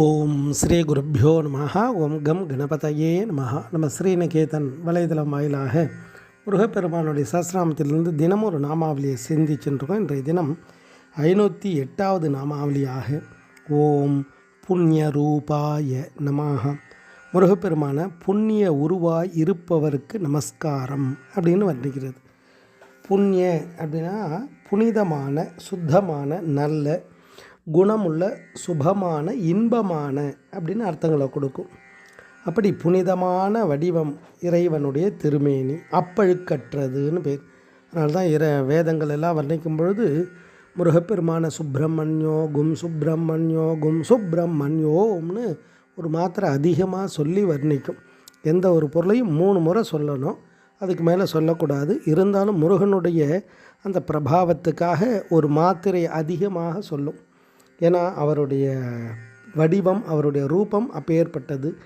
ஓம் ஸ்ரீ குருப்பியோ நம ஓம் கம் கணபதையே நம நம்ம ஸ்ரீநிகேதன் வலைதளம் வாயிலாக முருகப்பெருமானுடைய சஸ்ராமத்திலிருந்து தினமும் ஒரு நாமாவளியை சிந்திச்சுருக்கோம் இன்றைய தினம் ஐநூற்றி எட்டாவது நாமாவளியாக ஓம் புண்ணிய ரூபாய நமஹா. முருகப்பெருமான புண்ணிய உருவாய் இருப்பவருக்கு நமஸ்காரம் அப்படின்னு வர்ணிக்கிறது. புண்ணிய அப்படின்னா புனிதமான சுத்தமான நல்ல குணமுள்ள சுபமான இன்பமான அப்படின்னு அர்த்தங்களை கொடுக்கும். அப்படி புனிதமான வடிவம் இறைவனுடைய திருமேனி அப்பழுக்கற்றதுன்னு பேர். அதனால தான் இற வேதங்கள் எல்லாம் வர்ணிக்கும் பொழுது முருகப்பெருமான சுப்பிரமணியோ கும் சுப்பிரமணியோ கும் சுப்பிரமணியோம்னு ஒரு மாத்திரை அதிகமாக சொல்லி வர்ணிக்கும். எந்த ஒரு பொருளையும் மூணு முறை சொல்லணும். அதுக்கு மேலே சொல்லக்கூடாது. இருந்தாலும் முருகனுடைய அந்த பிரபாவத்துக்காக ஒரு மாத்திரை அதிகமாக சொல்லும். ஏன்னா அவருடைய வடிவம் அவருடைய ரூபம் அப்பேற்பட்டது.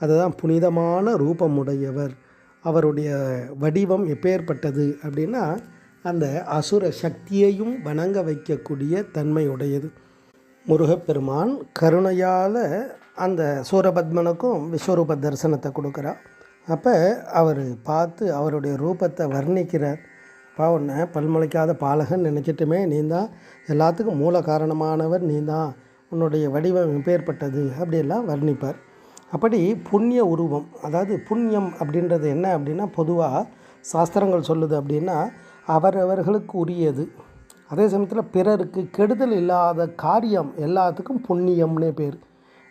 அதுதான் புனிதமான ரூபமுடையவர். அவருடைய வடிவம் எப்பேற்பட்டது அப்படின்னா அந்த அசுர சக்தியையும் வணங்க வைக்கக்கூடிய தன்மையுடையது. முருகப்பெருமான் கருணையால் அந்த சூரபத்மனுக்கும் விஸ்வரூப தரிசனத்தை கொடுக்குறார் அப்போ அவர் பார்த்து அவருடைய ரூபத்தை வர்ணிக்கிறார். அப்பா உன்னை பல்முளைக்காத பாலகன் நினச்சிட்டுமே நீ தான் எல்லாத்துக்கும் மூல காரணமானவர் நீ தான் உன்னுடைய வடிவம் பேர்பட்டது அப்படியெல்லாம் வர்ணிப்பார். அப்படி புண்ணிய உருவம் அதாவது புண்ணியம் அப்படின்றது என்ன அப்படின்னா பொதுவாக சாஸ்திரங்கள் சொல்லுது அப்படின்னா அவரவர்களுக்கு உரியது. அதே சமயத்தில் பிறருக்கு கெடுதல் இல்லாத காரியம் எல்லாத்துக்கும் புண்ணியம்னே பேர்.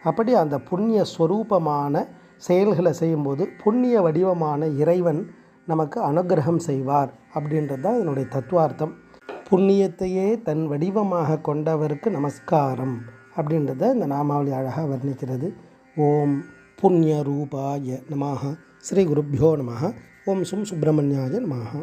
அப்படி அந்த புண்ணிய ஸ்வரூபமான செயல்களை செய்யும்போது புண்ணிய வடிவமான இறைவன் நமக்கு அனுகிரகம் செய்வார் அப்படின்றது தான் இதனுடைய தத்துவார்த்தம். புண்ணியத்தையே தன் வடிவமாக கொண்டவருக்கு நமஸ்காரம் அப்படின்றத இந்த நாமாவளி அழகாக வர்ணிக்கிறது. ஓம் புண்ணிய ரூபாய நமாக ஸ்ரீ குருப்பியோ நமः ஓம் சும் சுப்பிரமணியாய நமாக